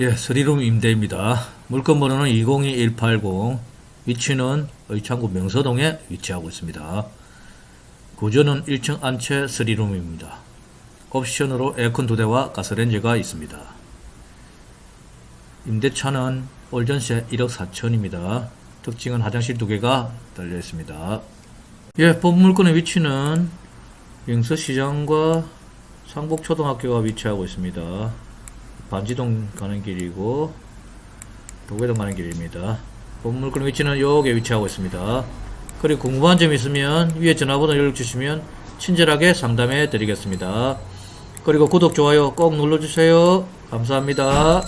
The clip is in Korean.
예, 스리룸 임대입니다. 물건 번호는 202180, 위치는 의창구 명서동에 위치하고 있습니다. 구조는 1층 안채 스리룸입니다. 옵션으로 에어컨 두 대와 가스레인지가 있습니다. 임대차는 올전세 1억 4천입니다. 특징은 화장실 두 개가 달려 있습니다. 예, 본 물건의 위치는 영서시장과 상복초등학교가 위치하고 있습니다. 반지동 가는 길이고 도계동 가는 길입니다. 본 물건 위치는 여기에 위치하고 있습니다. 그리고 궁금한 점 있으면 위에 전화번호 연락 주시면 친절하게 상담해 드리겠습니다. 그리고 구독, 좋아요 꼭 눌러주세요. 감사합니다.